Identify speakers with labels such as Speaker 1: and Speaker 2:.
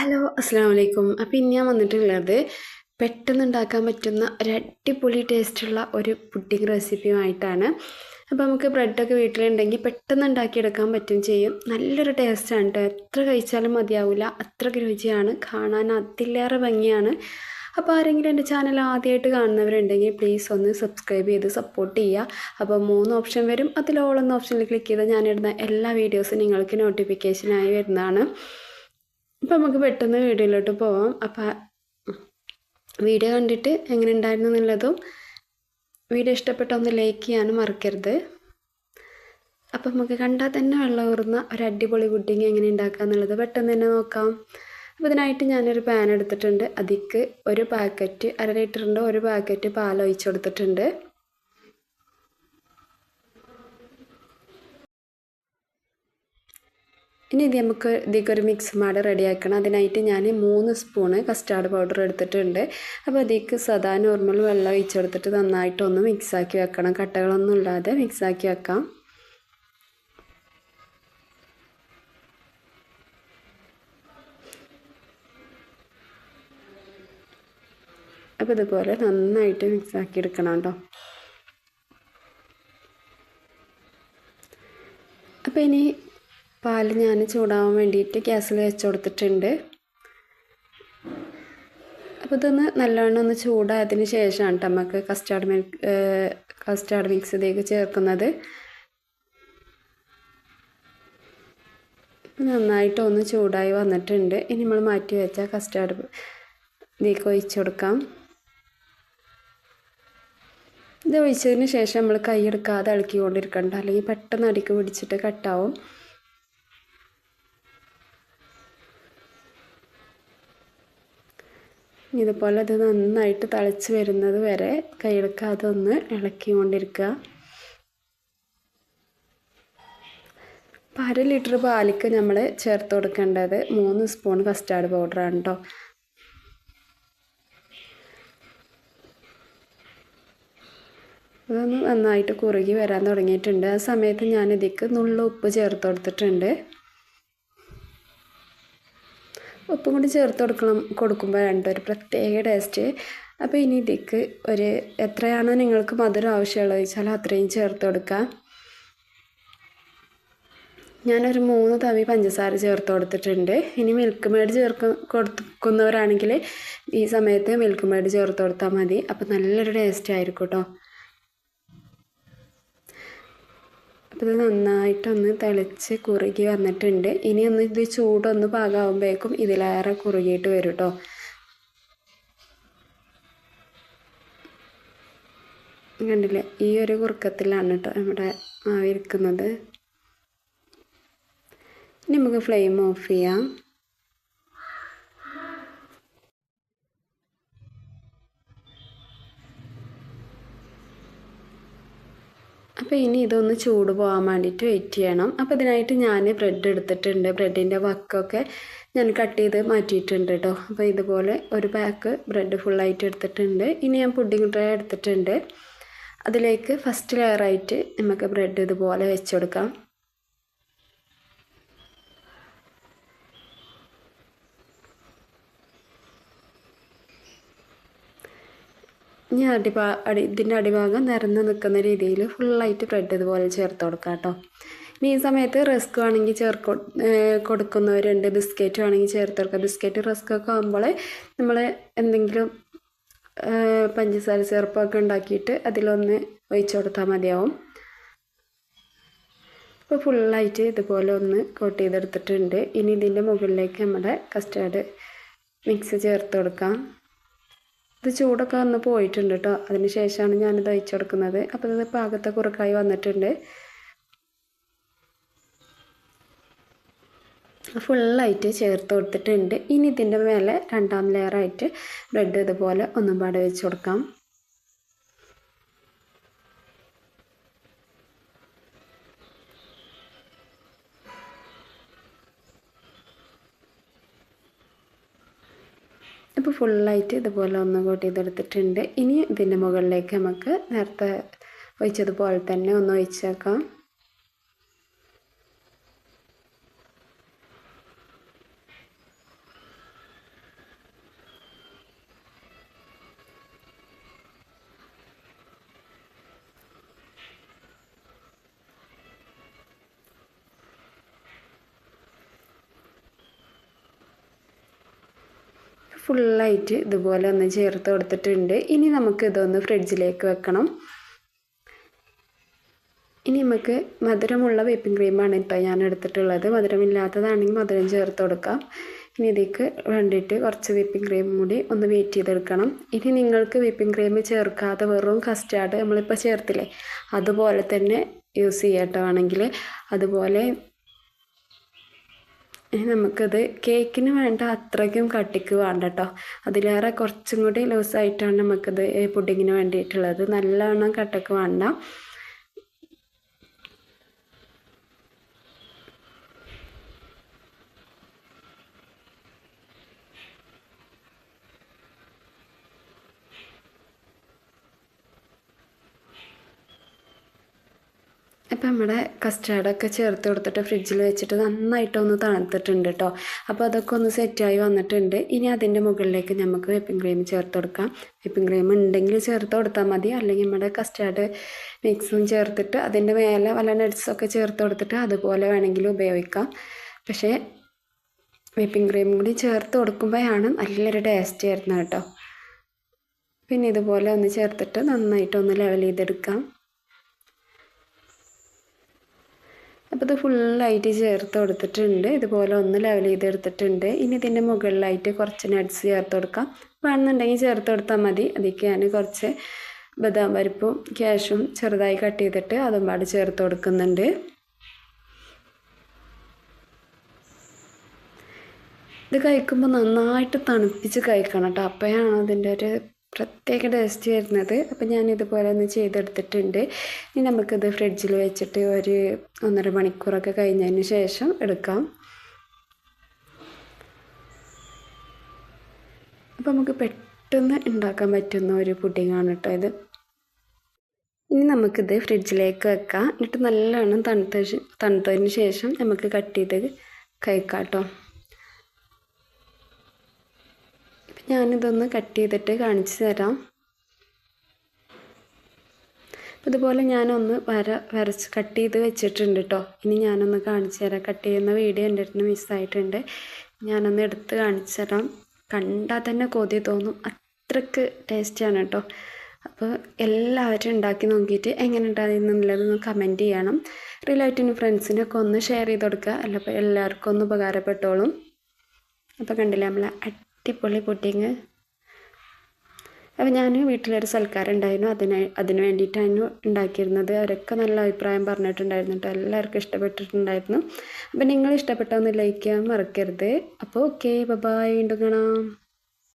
Speaker 1: Hello അസ്സാം വലൈക്കും അപ്പം ഇനി ഞാൻ വന്നിട്ടുള്ളത് പെട്ടെന്ന് ഉണ്ടാക്കാൻ പറ്റുന്ന ഒരു അടിപൊളി ടേസ്റ്റുള്ള ഒരു പുഡിംഗ് റെസിപ്പിയുമായിട്ടാണ്. അപ്പോൾ നമുക്ക് ബ്രെഡൊക്കെ വീട്ടിലുണ്ടെങ്കിൽ പെട്ടെന്ന് ഉണ്ടാക്കിയെടുക്കാൻ പറ്റും ചെയ്യും. നല്ലൊരു ടേസ്റ്റാണ് കേട്ടോ എത്ര കഴിച്ചാലും മതിയാവില്ല അത്രയ്ക്ക് രുചിയാണ്. കാണാൻ അതിലേറെ ഭംഗിയാണ്. അപ്പോൾ ആരെങ്കിലും എന്റെ ചാനൽ ആദ്യമായിട്ട് കാണുന്നവരുണ്ടെങ്കിൽ പ്ലീസ് ഒന്ന് സബ്സ്ക്രൈബ് ചെയ്ത് സപ്പോർട്ട് ചെയ്യുക. അപ്പോൾ മൂന്ന് ഓപ്ഷൻ വരും. അതിൽ ഓൾ ഓപ്ഷനിൽ ക്ലിക്ക് ചെയ്താൽ ഞാനിടുന്ന എല്ലാ വീഡിയോസും നിങ്ങൾക്ക് നോട്ടിഫിക്കേഷനായി വരുന്നതാണ്. അപ്പോൾ നമുക്ക് പെട്ടെന്ന് വീഡിയോയിലോട്ട് പോവാം. അപ്പം വീഡിയോ കണ്ടിട്ട് എങ്ങനെ ഉണ്ടായിരുന്നു എന്നുള്ളതും വീഡിയോ ഇഷ്ടപ്പെട്ട ഒന്ന് ലൈക്ക് ചെയ്യാനും മറക്കരുത്. അപ്പം നമുക്ക് കണ്ടാൽ തന്നെ വെള്ളം ഊറുന്ന ഒരു അടിപൊളി പുഡിങ് എങ്ങനെ ഉണ്ടാക്കുക എന്നുള്ളത് പെട്ടെന്ന് തന്നെ നോക്കാം. അപ്പോൾ ഇതിനായിട്ട് ഞാനൊരു പാൻ എടുത്തിട്ടുണ്ട്. അതിക്ക് ഒരു പാക്കറ്റ് അര ലിറ്ററിന്റെ ഒരു പാക്കറ്റ് പാൽ ഒഴിച്ചു കൊടുത്തിട്ടുണ്ട്. ഇനി ഇത് നമുക്ക് ഇതിലേക്ക് ഒരു മിക്സ് മാട് റെഡിയാക്കണം അതിനായിട്ട് ഞാൻ മൂന്ന് സ്പൂണ് കസ്റ്റാർഡ് പൗഡർ എടുത്തിട്ടുണ്ട്. അപ്പോൾ അതിലേക്ക് സദാ നോർമൽ വെള്ളം ഒഴിച്ചെടുത്തിട്ട് നന്നായിട്ടൊന്ന് മിക്സാക്കി വെക്കണം. കട്ടകളൊന്നും ഇല്ലാതെ മിക്സാക്കി വെക്കാം. അപ്പോൾ ഇതുപോലെ നന്നായിട്ട് മിക്സാക്കി എടുക്കണം കേട്ടോ. അപ്പോൾ ഇനി പാൽ ഞാൻ ചൂടാവാൻ വേണ്ടിയിട്ട് ഗ്യാസിൽ വെച്ച് കൊടുത്തിട്ടുണ്ട്. അപ്പോൾ ഇതൊന്ന് നല്ലവണ്ണം ഒന്ന് ചൂടായതിന് ശേഷമാണ് കേട്ടോ നമുക്ക് കസ്റ്റാർഡ് മിൽക്ക് കസ്റ്റാർഡ് മിക്സ് ഇതിലേക്ക് ചേർക്കുന്നത്. നന്നായിട്ട് ഒന്ന് ചൂടായി വന്നിട്ടുണ്ട്. ഇനി നമ്മൾ മാറ്റി വെച്ച കസ്റ്റാർഡ് ഇതിലേക്ക് ഒഴിച്ചു കൊടുക്കാം. ഇത് ഒഴിച്ചതിന് ശേഷം നമ്മൾ കൈ എടുക്കാതെ ഇളക്കിക്കൊണ്ടിരിക്കണ്ട. അല്ലെങ്കിൽ പെട്ടെന്ന് അടിക്ക് പിടിച്ചിട്ട് കട്ടാവും ഇതുപോലെ അത് നന്നായിട്ട് തിളച്ച് വരുന്നത് വരെ കൈയെടുക്കാതെ ഒന്ന് ഇളക്കിക്കൊണ്ടിരിക്കുക അര ലിറ്റർ പാലിക്ക് നമ്മൾ ചേർത്ത് കൊടുക്കേണ്ടത് മൂന്ന് സ്പൂൺ കസ്റ്റാർഡ് പൗഡറാണ് കേട്ടോ. അതൊന്ന് നന്നായിട്ട് കുറുകി വരാൻ തുടങ്ങിയിട്ടുണ്ട്. ആ സമയത്ത് ഞാൻ ഇതിക്ക് നുള്ള ഉപ്പ് ചേർത്ത് കൊടുത്തിട്ടുണ്ട്. ഉപ്പും കൂടി ചേർത്ത് കൊടുക്കണം കൊടുക്കുമ്പോഴാണ് ഒരു പ്രത്യേക ടേസ്റ്റ് അപ്പോൾ ഇനി ഇതിക്ക് ഒരു എത്രയാണോ നിങ്ങൾക്ക് മധുരം ആവശ്യമുള്ളത് വെച്ചാൽ അത്രയും ചേർത്ത് കൊടുക്കാം ഞാനൊരു മൂന്ന് തവി പഞ്ചസാര ചേർത്ത് കൊടുത്തിട്ടുണ്ട്. ഇനി മിൽക്ക് മേഡ് ചേർക്ക് കൊടുക്കുന്നവരാണെങ്കിൽ ഈ സമയത്ത് മിൽക്ക് മേഡ് ചേർത്ത് കൊടുത്താൽ മതി. അപ്പോൾ നല്ലൊരു ടേസ്റ്റ് ആയിരിക്കും കേട്ടോ അപ്പോൾ ഇത് നന്നായിട്ടൊന്ന് തിളച്ച് കുറുകി വന്നിട്ടുണ്ട്. ഇനി ഒന്ന് ഇത് ചൂടൊന്ന് പാകാവുമ്പോഴേക്കും ഇതിലേറെ കുറുകിയിട്ട് വരും കേട്ടോ കണ്ടില്ലേ? ഈ ഒരു കുറുക്കത്തിലാണ് കേട്ടോ നമ്മുടെ ആവിരിക്കുന്നത് ഇനി നമുക്ക് ഫ്ലെയിം ഓഫ് ചെയ്യാം. അപ്പോൾ ഇനി ഇതൊന്ന് ചൂട് പോകാൻ വേണ്ടിയിട്ട് വെയിറ്റ് ചെയ്യണം. അപ്പോൾ ഇതിനായിട്ട് ഞാൻ ബ്രെഡ് എടുത്തിട്ടുണ്ട്. ബ്രെഡിന്റെ വക്കൊക്കെ ഞാൻ കട്ട് ചെയ്ത് മാറ്റിയിട്ടുണ്ട് കേട്ടോ അപ്പോൾ ഇതുപോലെ ഒരു പാക്ക് ബ്രെഡ് ഫുള്ളായിട്ട് എടുത്തിട്ടുണ്ട്. ഇനി ഞാൻ പുഡിംഗ് ട്രേ എടുത്തിട്ടുണ്ട്. അതിലേക്ക് ഫസ്റ്റ് ലെയറായിട്ട് നമുക്ക് ബ്രെഡ് ഇതുപോലെ വെച്ചെടുക്കാം ഇനി അടിഭാ അടി ഇതിന്റെ അടിഭാഗം നിരന്ന് നിൽക്കുന്ന രീതിയിൽ ഫുള്ളായിട്ട് ബ്രെഡ് ഇതുപോലെ ചേർത്ത് കൊടുക്കാം കേട്ടോ. ഇനി ഈ സമയത്ത് റസ്ക് വേണമെങ്കിൽ ചേർക്ക കൊടുക്കുന്നവരുണ്ട്. ബിസ്ക്കറ്റ് വേണമെങ്കിൽ ചേർത്ത് കൊടുക്കുക ബിസ്ക്കറ്റ് റസ്ക് ഒക്കെ ആകുമ്പോൾ നമ്മൾ എന്തെങ്കിലും പഞ്ചസാര ചേർപ്പൊക്കെ ഉണ്ടാക്കിയിട്ട് അതിലൊന്ന് ഒഴിച്ചു കൊടുത്താൽ മതിയാവും. ഇപ്പോൾ ഫുള്ളായിട്ട് ഇതുപോലെ ഒന്ന് കോട്ട് ചെയ്തെടുത്തിട്ടുണ്ട്. ഇനി ഇതിന്റെ മുകളിലേക്ക് നമ്മുടെ കസ്റ്റാർഡ് മിക്സ് ചേർത്ത് കൊടുക്കാം. ഇത് ചൂടൊക്കെ വന്ന് പോയിട്ടുണ്ട് കേട്ടോ അതിന് ശേഷമാണ് ഞാനിത് അയച്ചു കൊടുക്കുന്നത് അപ്പോൾ ഇത് പാകത്തെ കുറുക്കായി വന്നിട്ടുണ്ട്. ഫുള്ളായിട്ട് ചേർത്ത് കൊടുത്തിട്ടുണ്ട്. ഇനി ഇതിന്റെ മേലെ രണ്ടാം ലെയറായിട്ട് ബ്രെഡ് ഇതുപോലെ ഒന്നും പാടെ വെച്ച് കൊടുക്കാം. ഇപ്പോൾ ഫുള്ളായിട്ട് ഇതുപോലെ ഒന്ന് കോട്ട് ചെയ്തെടുത്തിട്ടുണ്ട്. ഇനി ഇതിന്റെ മുകളിലേക്ക് നമുക്ക് നേരത്തെ ഒഴിച്ചതുപോലെ തന്നെ ഒന്ന് ഒഴിച്ചേക്കാം. ഫുള്ളായിട്ട് ഇതുപോലെ ഒന്ന് ചേർത്ത് കൊടുത്തിട്ടുണ്ട്. ഇനി നമുക്ക് ഇതൊന്ന് ഫ്രിഡ്ജിലേക്ക് വെക്കണം. ഇനി നമുക്ക് മധുരമുള്ള വിപ്പിംഗ് ക്രീമാണ് ഇപ്പോൾ ഞാൻ എടുത്തിട്ടുള്ളത്. മധുരമില്ലാത്തതാണെങ്കിൽ മധുരം ചേർത്ത് കൊടുക്കാം. ഇനി ഇതിലേക്ക് വേണ്ടിയിട്ട് കുറച്ച് വിപ്പിംഗ് ക്രീം കൂടി ഒന്ന് വെയിറ്റ് ചെയ്തെടുക്കണം. ഇനി നിങ്ങൾക്ക് വിപ്പിംഗ് ക്രീം ചേർക്കാതെ വെറും കസ്റ്റാർഡ് നമ്മളിപ്പോൾ ചേർത്തില്ലേ? അതുപോലെ തന്നെ യൂസ് ചെയ്യട്ടോ ആണെങ്കിൽ. അതുപോലെ നമുക്കത് കേക്കിന് വേണ്ട അത്രയ്ക്കും കട്ടിക്ക് വേണ്ട കേട്ടോ അതിലേറെ കുറച്ചും കൂടി ലൂസായിട്ടാണ് നമുക്കത് പുഡിങ്ങിന് വേണ്ടിയിട്ടുള്ളത്. നല്ലവണ്ണം കട്ടക്ക് വേണ്ട. അപ്പം നമ്മുടെ കസ്റ്റാർഡൊക്കെ ചേർത്ത് കൊടുത്തിട്ട് ഫ്രിഡ്ജിൽ വെച്ചിട്ട് നന്നായിട്ടൊന്ന് തണുത്തിട്ടുണ്ട് കേട്ടോ അപ്പോൾ അതൊക്കെ ഒന്ന് സെറ്റായി വന്നിട്ടുണ്ട്. ഇനി അതിന്റെ മുകളിലേക്ക് നമുക്ക് വെപ്പിംഗ് ക്രീം ചേർത്ത് കൊടുക്കാം. വെപ്പിംഗ് ക്രീം ഉണ്ടെങ്കിൽ ചേർത്ത് കൊടുത്താൽ മതി. അല്ലെങ്കിൽ നമ്മുടെ കസ്റ്റാർഡ് മിക്സും ചേർത്തിട്ട് അതിന്റെ മേലെ വല്ല നട്ട്സൊക്കെ ചേർത്ത് കൊടുത്തിട്ട് അതുപോലെ വേണമെങ്കിൽ ഉപയോഗിക്കാം. പക്ഷേ വെപ്പിംഗ് ക്രീം കൂടി ചേർത്ത് കൊടുക്കുമ്പോഴാണ് നല്ലൊരു ടേസ്റ്റ് വരുന്നത് കേട്ടോ പിന്നെ ഇതുപോലെ ഒന്ന് ചേർത്തിട്ട് നന്നായിട്ടൊന്ന് ലെവൽ ചെയ്തെടുക്കാം. അപ്പോൾ ഇത് ഫുള്ളായിട്ട് ചേർത്ത് കൊടുത്തിട്ടുണ്ട്. ഇതുപോലെ ഒന്ന് ലെവൽ ചെയ്ത് ചെയ്തെടുത്തിട്ടുണ്ട് ഇനി ഇതിന്റെ മുകളിലായിട്ട് കുറച്ച് നട്ട്സ് ചേർത്ത് കൊടുക്കാം. വേണമെന്നുണ്ടെങ്കിൽ ചേർത്ത് കൊടുത്താൽ മതി. അതിലേക്ക് ഞാൻ കുറച്ച് ബദാം പരിപ്പും ക്യാഷും ചെറുതായി കട്ട് ചെയ്തിട്ട് അതും പാട് ചേർത്ത് കൊടുക്കുന്നുണ്ട്. ഇത് കഴിക്കുമ്പോൾ നന്നായിട്ട് തണുപ്പിച്ച് കഴിക്കണം കേട്ടോ. അപ്പോഴാണ് അതിന്റെ ഒരു പ്രത്യേക ടേസ്റ്റ് വരുന്നത്. അപ്പം ഞാൻ ഇതുപോലെ ഒന്ന് ചെയ്തെടുത്തിട്ടുണ്ട്. ഇനി നമുക്കിത് ഫ്രിഡ്ജിൽ വെച്ചിട്ട് ഒരു ഒന്നര മണിക്കൂറൊക്കെ കഴിഞ്ഞതിന് ശേഷം എടുക്കാം. അപ്പോൾ നമുക്ക് പെട്ടെന്ന് ഉണ്ടാക്കാൻ പറ്റുന്ന ഒരു പുഡിങ്ങാണ് കേട്ടോ ഇത്. ഇനി നമുക്കിത് ഫ്രിഡ്ജിലേക്ക് വെക്കാം. എന്നിട്ട് നല്ലവണ്ണം തണുത്ത തണുത്തതിന് ശേഷം നമുക്ക് കട്ട് ചെയ്ത് കഴിക്കാം കേട്ടോ. ഞാനിതൊന്ന് കട്ട് ചെയ്തിട്ട് കാണിച്ചു തരാം. ഇതുപോലെ ഞാനൊന്ന് വര വരച്ച് കട്ട് ചെയ്ത് വെച്ചിട്ടുണ്ട് കേട്ടോ ഇനി ഞാനൊന്ന് കാണിച്ചു തരാം. കട്ട് ചെയ്യുന്ന വീഡിയോ എന്റെ അടുത്ത് മിസ്സായിട്ടുണ്ട്. ഞാനൊന്ന് എടുത്ത് കാണിച്ചു തരാം. കണ്ടാൽ തന്നെ കൊതി തോന്നും. അത്രയ്ക്ക് ടേസ്റ്റിയാണ് കേട്ടോ അപ്പോൾ എല്ലാവരും ഉണ്ടാക്കി നോക്കിയിട്ട് എങ്ങനെ ഉണ്ടായിരുന്നുള്ളതൊന്ന് കമന്റ് ചെയ്യണം. റിലേറ്റീവിനും ഫ്രണ്ട്സിനൊക്കെ ഒന്ന് ഷെയർ ചെയ്ത് കൊടുക്കുക. അല്ല എല്ലാവർക്കും ഒന്ന് ഉപകാരപ്പെട്ടോളും. അപ്പോൾ കണ്ടില്ല നമ്മൾ അടിപൊളി പുഡിങ്. അപ്പോൾ ഞാൻ വീട്ടിലൊരു സൽക്കാരം ഉണ്ടായിരുന്നു. അതിന് അതിന് വേണ്ടിയിട്ടാണ് ഉണ്ടാക്കിയിരുന്നത്. അവരൊക്കെ നല്ല അഭിപ്രായം പറഞ്ഞിട്ടുണ്ടായിരുന്നു കേട്ടോ. എല്ലാവർക്കും ഇഷ്ടപ്പെട്ടിട്ടുണ്ടായിരുന്നു. അപ്പോൾ നിങ്ങൾ ഇഷ്ടപ്പെട്ടൊന്ന് ലൈക്ക് ചെയ്യാൻ മറക്കരുത്. അപ്പോൾ ഓക്കെ ബൈ വീണ്ടും കാണാം.